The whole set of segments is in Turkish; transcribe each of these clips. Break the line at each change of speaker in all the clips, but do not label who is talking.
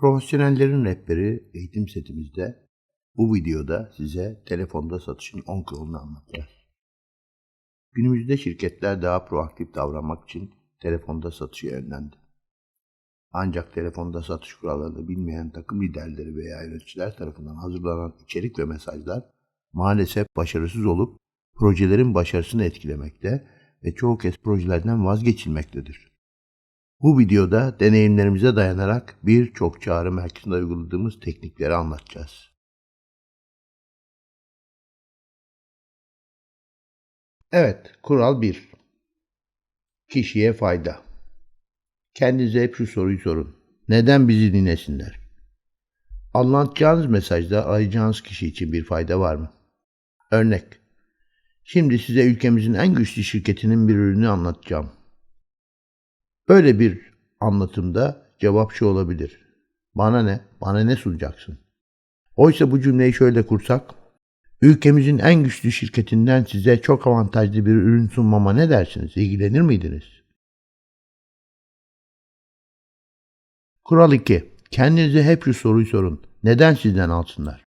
Profesyonellerin rehberi eğitim setimizde bu videoda size telefonda satışın 10 kuralını anlatacağız. Günümüzde şirketler daha proaktif davranmak için telefonda satışa yönlendi. Ancak telefonda satış kurallarını bilmeyen takım liderleri veya yöneticiler tarafından hazırlanan içerik ve mesajlar maalesef başarısız olup projelerin başarısını etkilemekte ve çoğu kez projelerden vazgeçilmektedir. Bu videoda deneyimlerimize dayanarak birçok çağrı merkezinde uyguladığımız teknikleri anlatacağız. Evet, kural 1. Kişiye fayda. Kendinize hep şu soruyu sorun. Neden bizi dinlesinler? Anlatacağınız mesajda arayacağınız kişi için bir fayda var mı? Örnek. Şimdi size ülkemizin en güçlü şirketinin bir ürünü anlatacağım. Böyle bir anlatımda cevap şu olabilir. Bana ne? Bana ne sunacaksın? Oysa bu cümleyi şöyle kursak, ülkemizin en güçlü şirketinden size çok avantajlı bir ürün sunmama ne dersiniz? İlgilenir miydiniz? Kural 2. Kendinize hep şu soruyu sorun. Neden sizden alsınlar?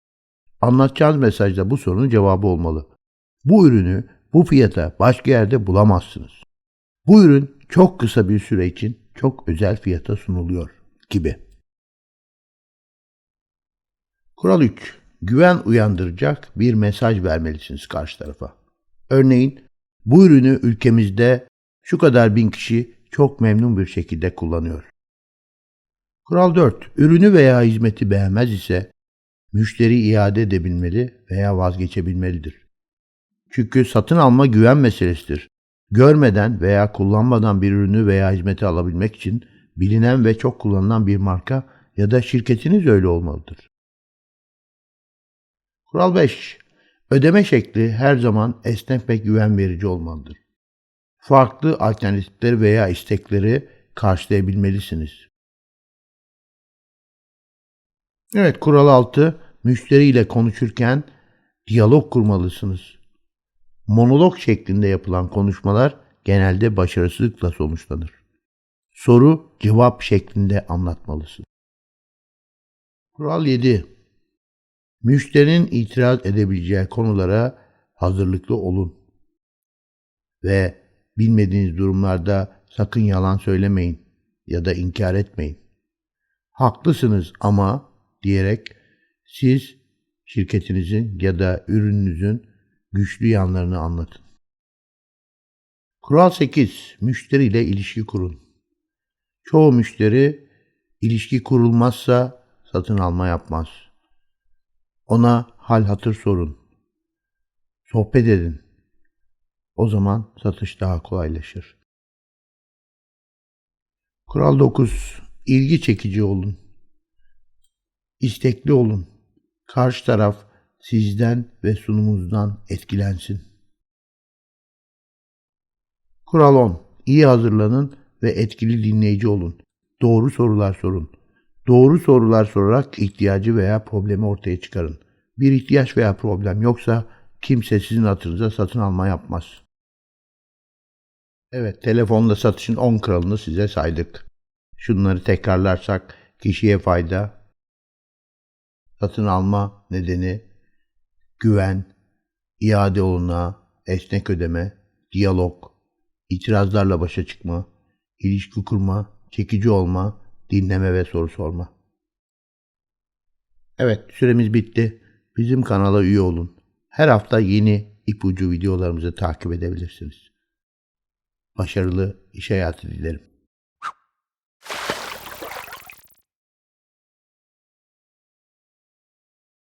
Anlatacağınız mesajda bu sorunun cevabı olmalı. Bu ürünü bu fiyata başka yerde bulamazsınız. Bu ürün çok kısa bir süre için çok özel fiyata sunuluyor gibi. Kural 3. Güven uyandıracak bir mesaj vermelisiniz karşı tarafa. Örneğin bu ürünü ülkemizde şu kadar bin kişi çok memnun bir şekilde kullanıyor. Kural 4. Ürünü veya hizmeti beğenmez ise müşteri iade edebilmeli veya vazgeçebilmelidir. Çünkü satın alma güven meselesidir. Görmeden veya kullanmadan bir ürünü veya hizmeti alabilmek için bilinen ve çok kullanılan bir marka ya da şirketiniz öyle olmalıdır. Kural 5. Ödeme şekli her zaman esnek ve güven verici olmalıdır. Farklı alternatifleri veya istekleri karşılayabilmelisiniz. Evet, kural 6. Müşteriyle konuşurken diyalog kurmalısınız. Monolog şeklinde yapılan konuşmalar genelde başarısızlıkla sonuçlanır. Soru cevap şeklinde anlatmalısın. Kural 7. Müşterinin itiraz edebileceği konulara hazırlıklı olun. Ve bilmediğiniz durumlarda sakın yalan söylemeyin ya da inkar etmeyin. Haklısınız ama diyerek siz şirketinizin ya da ürününüzün güçlü yanlarını anlatın. Kural 8. Müşteri ile ilişki kurun. Çoğu müşteri ilişki kurulmazsa satın alma yapmaz. Ona hal hatır sorun. Sohbet edin. O zaman satış daha kolaylaşır. Kural 9. İlgi çekici olun. İstekli olun. Karşı taraf sizden ve sunumunuzdan etkilensin. Kural 10. İyi hazırlanın ve etkili dinleyici olun. Doğru sorular sorun. Doğru sorular sorarak ihtiyacı veya problemi ortaya çıkarın. Bir ihtiyaç veya problem yoksa kimse sizin hatırınıza satın alma yapmaz. Evet, telefonda satışın 10 kralını size saydık. Şunları tekrarlarsak kişiye fayda, satın alma nedeni, güven, iade oluna, esnek ödeme, diyalog, itirazlarla başa çıkma, ilişki kurma, çekici olma, dinleme ve soru sorma. Evet, süremiz bitti. Bizim kanala üye olun. Her hafta yeni ipucu videolarımızı takip edebilirsiniz. Başarılı iş hayatı dilerim.